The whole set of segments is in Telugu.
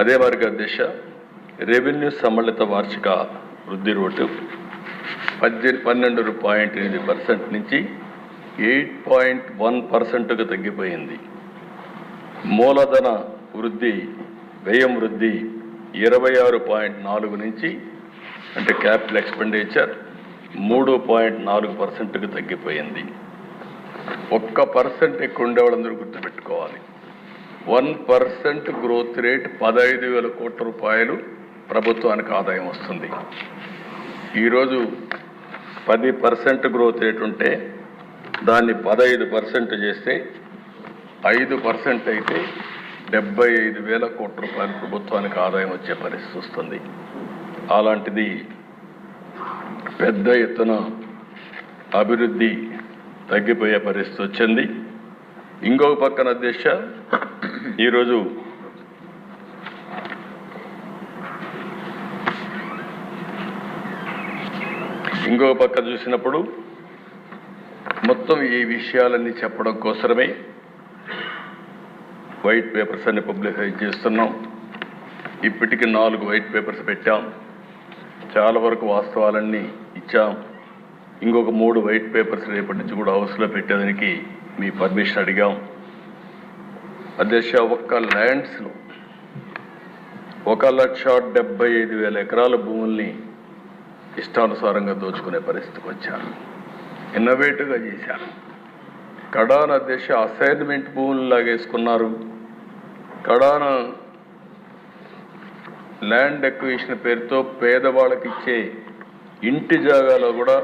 అదే మార్గ దిశ రెవెన్యూ సమ్మిళిత వార్షిక వృద్ధి రేటు పద్దెనిమిది పన్నెండు పాయింట్ ఎనిమిది పర్సెంట్ నుంచి ఎయిట్ పాయింట్ వన్ పర్సెంట్కు తగ్గిపోయింది. మూలధన వృద్ధి వ్యయం వృద్ధి ఇరవై ఆరు పాయింట్ నాలుగు నుంచి అంటే క్యాపిటల్ ఎక్స్పెండిచర్ మూడు పాయింట్ నాలుగు పర్సెంట్కి తగ్గిపోయింది. ఒక్క పర్సెంట్ ఎక్కువ ఉండేవాళ్ళందరూ గుర్తుపెట్టుకోవాలి. వన్ పర్సెంట్ గ్రోత్ రేట్ పదహైదు వేల కోట్ల రూపాయలు ప్రభుత్వానికి ఆదాయం వస్తుంది. ఈరోజు పది పర్సెంట్ గ్రోత్ రేట్ ఉంటే దాన్ని పదహైదు పర్సెంట్ చేస్తే ఐదు పర్సెంట్ అయితే డెబ్బై ఐదు వేల కోట్ల రూపాయలు ప్రభుత్వానికి ఆదాయం వచ్చే పరిస్థితి వస్తుంది. అలాంటిది పెద్ద ఎత్తున అభివృద్ధి తగ్గిపోయే పరిస్థితి వచ్చింది. ఇంకొక పక్కన దిశ ఈరోజు ఇంకొక పక్క చూసినప్పుడు మొత్తం ఈ విషయాలన్నీ చెప్పడం కోసమే వైట్ పేపర్స్ అన్ని పబ్లిసైజ్ చేస్తున్నాం. ఇప్పటికి నాలుగు వైట్ పేపర్స్ పెట్టాం. చాలా వరకు వాస్తవాలన్నీ ఇచ్చాం. ఇంకొక మూడు వైట్ పేపర్స్ రేపటి నుంచి కూడా హౌస్లో పెట్టేదానికి మీ పర్మిషన్ అడిగాం. అధ్యక్ష ఒక్క ల్యాండ్స్లో ఒక లక్ష డెబ్బై ఐదు వేల ఎకరాల భూముల్ని ఇష్టానుసారంగా దోచుకునే పరిస్థితికి వచ్చారు. ఇన్నోవేటివ్గా చేశారు. కడాన అధ్యక్ష అసైన్మెంట్ భూములు లాగేసుకున్నారు. కడాన ల్యాండ్ ఎక్విజిషన్ పేరుతో పేదవాళ్ళకి ఇచ్చే ఇంటి జాగాలో కూడా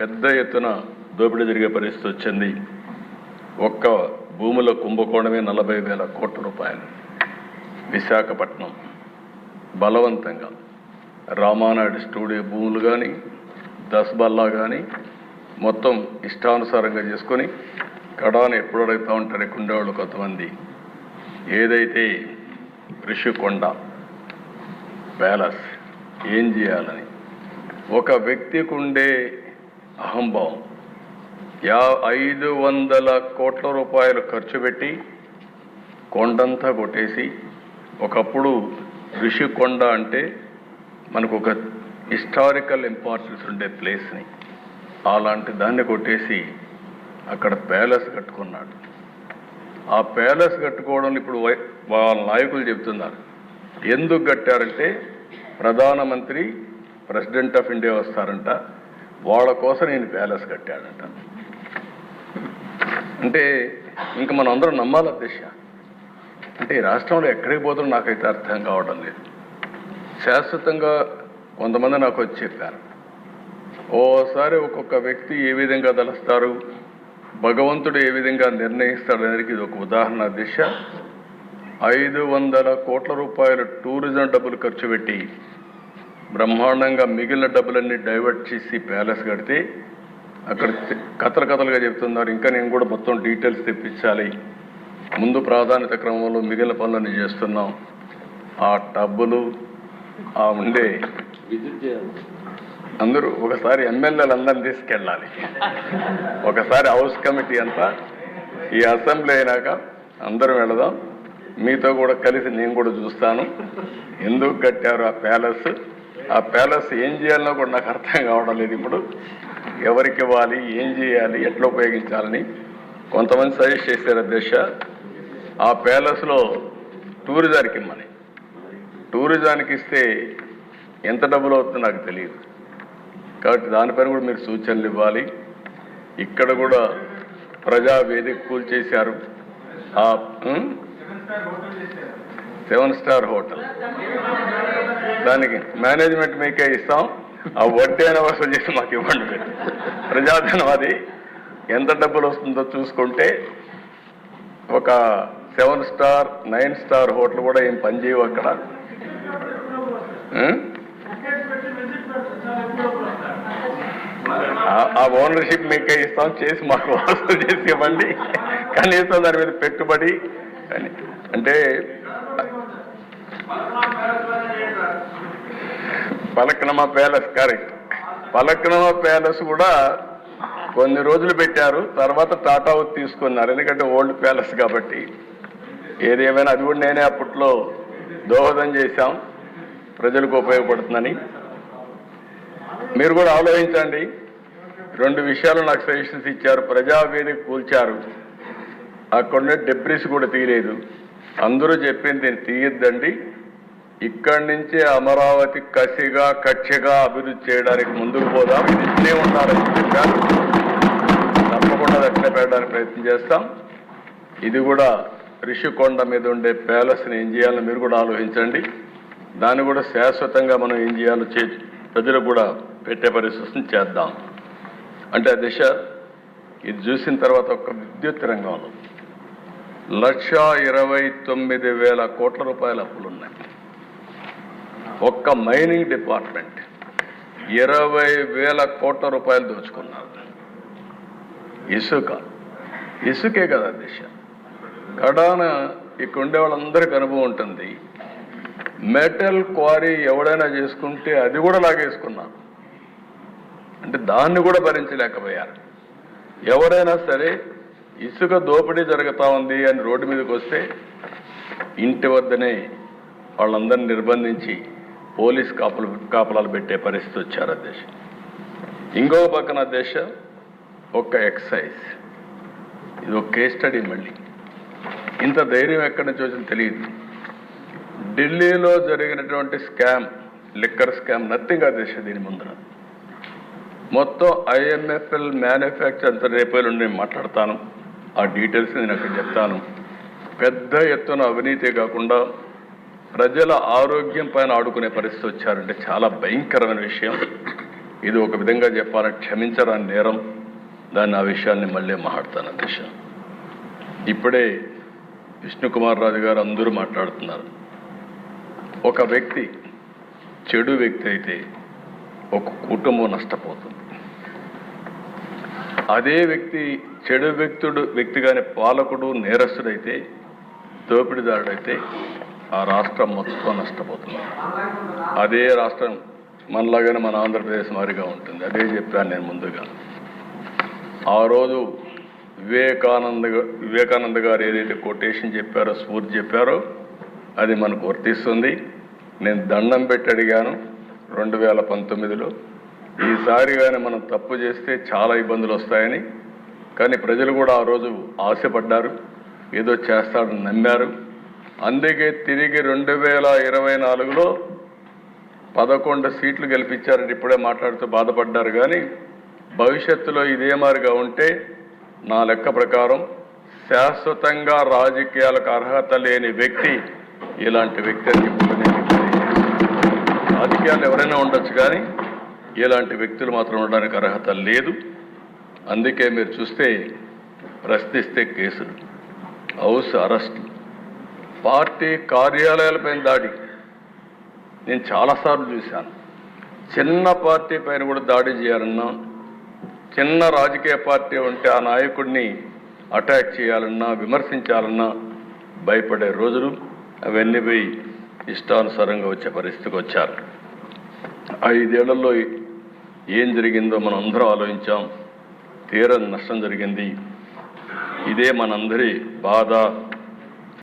పెద్ద ఎత్తున దోపిడీ జరిగే పరిస్థితి వచ్చింది. ఒక్క భూముల కుంభకోణమే నలభై వేల కోట్ల రూపాయలు. విశాఖపట్నం బలవంతంగా. రామానాయుడు స్టూడియో భూములు కానీ దస్బల్లా కానీ మొత్తం ఇష్టానుసారంగా చేసుకొని కడాను ఎప్పుడు అడుగుతూ ఉంటారు ఇక్కడ ఉండేవాళ్ళు కొంతమంది. ఏదైతే ఋషికొండ ప్యాలెస్ ఏం చేయాలని. ఒక వ్యక్తికి ఉండే అహంభావం. యా ఐదు వందల కోట్ల రూపాయలు ఖర్చు పెట్టి కొండంతా కొట్టేసి ఒకప్పుడు ఋషికొండ అంటే మనకు ఒక హిస్టారికల్ ఇంపార్టెన్స్ ఉండే ప్లేస్ని అలాంటి దాన్ని కొట్టేసి అక్కడ ప్యాలెస్ కట్టుకున్నాడు. ఆ ప్యాలెస్ కట్టుకోవడం ఇప్పుడు వై- వాళ్ళ నాయకులు చెప్తున్నారు ఎందుకు కట్టారంటే ప్రధానమంత్రి ప్రెసిడెంట్ ఆఫ్ ఇండియా వస్తారంట. వాళ్ళ కోసం నేను ప్యాలెస్ కట్టాడంట. అంటే ఇంక మనం అందరం నమ్మాలి అధ్యక్ష. అంటే ఈ రాష్ట్రంలో ఎక్కడికి పోతుందో నాకైతే అర్థం కావడం లేదు. శాశ్వతంగా కొంతమంది నాకు వచ్చి చెప్పారు. ఓసారి ఒక్కొక్క వ్యక్తి ఏ విధంగా తలస్తారు? భగవంతుడు ఏ విధంగా నిర్ణయిస్తాడు అనేది ఇది ఒక ఉదాహరణ దిశ ఐదు వందల కోట్ల రూపాయలు టూరిజం డబ్బులు ఖర్చు పెట్టి బ్రహ్మాండంగా మిగిలిన డబ్బులన్నీ డైవర్ట్ చేసి ప్యాలెస్ కడితే అక్కడ కథలు కథలుగా చెప్తున్నారు. ఇంకా నేను కూడా మొత్తం డీటెయిల్స్ తెప్పించాలి. ముందు ప్రాధాన్యత క్రమంలో మిగిలిన పనులన్నీ చేస్తున్నాం. ఆ టబ్బులు ఆ ఉండే చేయాలి. అందరూ ఒకసారి ఎమ్మెల్యేలు అందరిని తీసుకెళ్ళాలి. ఒకసారి హౌస్ కమిటీ అంతా ఈ అసెంబ్లీ అయినాక అందరం వెళదాం. మీతో కూడా కలిసి నేను కూడా చూస్తాను. ఎందుకు కట్టారు ఆ ప్యాలెస్? ఆ ప్యాలెస్ ఏం చేయాలనో కూడా నాకు అర్థం కావడం లేదు ఇప్పుడు. ఎవరికి ఇవ్వాలి ఏం చేయాలి ఎట్లా ఉపయోగించాలని కొంతమంది సజెస్ట్ చేశారు అధ్యక్ష. ఆ ప్యాలెస్లో టూరిజానికి ఇమ్మని. టూరిజానికి ఇస్తే ఎంత డబ్బులు అవుతుందో నాకు తెలియదు. కాబట్టి దానిపైన కూడా మీరు సూచనలు ఇవ్వాలి. ఇక్కడ కూడా ప్రజా వేదిక కూల్చేశారు ఆ సెవెన్ స్టార్ హోటల్. దానికి మేనేజ్మెంట్ మీకే ఇస్తాం. ఆ వడ్డీ వసూలు చేసి మాకు ఇవ్వండి మీరు. ప్రజాధనం అది ఎంత డబ్బులు వస్తుందో చూసుకుంటే ఒక seven star nine star hotel కూడా ఏం పనిచేయవు అక్కడ. ఆ- ఆ ఓనర్షిప్ మీకే ఇస్తాం చేసి మాకు వసూలు చేసి ఇవ్వండి. కనీసం దాని మీద పెట్టుబడి అని అంటే Falaknuma palace correct Falaknuma palace కూడా కొన్ని రోజులు పెట్టారు తర్వాత టాటా తీసుకున్నారు. ఎందుకంటే ఓల్డ్ ప్యాలెస్ కాబట్టి. ఏదేమైనా అది కూడా నేనే అప్పట్లో దోహదం చేశాం. ప్రజలకు ఉపయోగపడుతుందని. మీరు కూడా ఆలోచించండి. రెండు విషయాలు నాకు సజెషన్స్ ఇచ్చారు. ప్రజావేదిక కూల్చారు. అక్కడ డెబ్రిస్ కూడా తీయలేదు. అందరూ చెప్పింది తీయద్దండి. ఇక్కడి నుంచే అమరావతి కసిగా కక్షగా అభివృద్ధి చేయడానికి ముందుకు పోదాం. ఇది ఇట్లే ఉండాలని చెప్పారు. తప్పకుండా అది అట్లే పెట్టడానికి ప్రయత్నం చేస్తాం. ఇది కూడా రిషికొండ మీద ఉండే ప్యాలెస్ని ఏం చేయాలో మీరు కూడా ఆలోచించండి. దాన్ని కూడా శాశ్వతంగా మనం ఏం చేయాలో చే ప్రజలకు కూడా పెట్టే పరిస్థితిని చేద్దాం. అంటే దిశ ఇది చూసిన తర్వాత ఒక విద్యుత్ రంగంలో లక్ష ఇరవై తొమ్మిది వేల కోట్ల రూపాయల అప్పులు ఉన్నాయి. ఒక్క మైనింగ్ డిపార్ట్మెంట్ ఇరవై వేల కోట్ల రూపాయలు దోచుకున్నారు. ఇసుక. ఇసుకే కదా దిశ. కడాన ఇక్కడ ఉండే వాళ్ళందరికీ అనుభవం ఉంటుంది. మెటల్ క్వారీ ఎవడైనా చేసుకుంటే అది కూడా లాగేసుకున్నారు. అంటే దాన్ని కూడా భరించలేకపోయారు. ఎవరైనా సరే ఇసుక దోపిడీ జరుగుతా ఉంది అని రోడ్డు మీదకి వస్తే ఇంటి వద్దనే వాళ్ళందరిని నిర్బంధించి పోలీస్ కాపులు కాపలాలు పెట్టే పరిస్థితి వచ్చారు అధ్యక్ష ఇంకో పక్కన అధ్యక్ష ఒక్క ఎక్సైజ్. ఇది ఒక కేస్ స్టడీ మళ్ళీ. ఇంత ధైర్యం ఎక్కడి నుంచి వచ్చింది తెలియదు. ఢిల్లీలో జరిగినటువంటి స్కామ్ లిక్కర్ స్కామ్ నథింగ్ అధ్యక్ష దీని ముందర. మొత్తం ఐఎంఎఫ్ఎల్ మ్యానుఫ్యాక్చర్ అంత రేపే నుండి నేను మాట్లాడతాను. ఆ డీటెయిల్స్ నేను అక్కడ చెప్తాను. పెద్ద ఎత్తున అవినీతి కాకుండా ప్రజల ఆరోగ్యం పైన ఆడుకునే పరిస్థితి వచ్చారంటే చాలా భయంకరమైన విషయం. ఇది ఒక విధంగా చెప్పాలంటే క్షమించరాని నేరం. దాన్ని ఆ విషయాన్ని మళ్ళీ మాట్లాడతాను అధ్యక్ష. ఇప్పుడే విష్ణుకుమార్ రాజు గారు అందరూ మాట్లాడుతున్నారు. ఒక వ్యక్తి చెడు వ్యక్తి అయితే ఒక కుటుంబం నష్టపోతుంది. అదే వ్యక్తి చెడు వ్యక్తుడు వ్యక్తిగానే పాలకుడు నేరస్తుడైతే దోపిడీదారుడైతే ఆ రాష్ట్రం మొత్తం నష్టపోతుంది. అదే రాష్ట్రం మనలాగానే మన ఆంధ్రప్రదేశ్ మాదిరిగా ఉంటుంది. అదే చెప్పాను నేను ముందుగా. ఆ రోజు వివేకానంద వివేకానంద గారు ఏదైతే కొటేషన్ చెప్పారో స్ఫూర్తి చెప్పారో అది మనకు వర్తిస్తుంది. నేను దండం పెట్టి అడిగాను రెండు వేల పంతొమ్మిదిలో. ఈసారి కానీ మనం తప్పు చేస్తే చాలా ఇబ్బందులు వస్తాయని. కానీ ప్రజలు కూడా ఆ రోజు ఆశపడ్డారు. ఏదో చేస్తాడని నమ్మారు. అందుకే తిరిగి రెండు వేల ఇరవై నాలుగులో పదకొండు సీట్లు గెలిపించారని ఇప్పుడే మాట్లాడుతూ బాధపడ్డారు. కానీ భవిష్యత్తులో ఇదే మారిగా ఉంటే నా లెక్క ప్రకారం శాశ్వతంగా రాజకీయాలకు అర్హత లేని వ్యక్తి ఇలాంటి వ్యక్తి అని రాజకీయాలు ఎవరైనా ఉండొచ్చు కానీ ఇలాంటి వ్యక్తులు మాత్రం ఉండడానికి అర్హత లేదు. అందుకే మీరు చూస్తే ప్రశ్నిస్తే కేసులు హౌస్ అరెస్టులు పార్టీ కార్యాలయాలపై దాడి. నేను చాలాసార్లు చూశాను. చిన్న పార్టీ పైన కూడా దాడి చేయాలన్నా చిన్న రాజకీయ పార్టీ ఉంటే ఆ నాయకుడిని అటాక్ చేయాలన్నా విమర్శించాలన్నా భయపడే రోజులు అవన్నీ పోయి ఇష్టానుసారంగా వచ్చే పరిస్థితికి వచ్చారు. ఐదేళ్ళలో ఏం జరిగిందో మనం అందరం ఆలోచించాం. తీరని నష్టం జరిగింది. ఇదే మనందరి బాధ.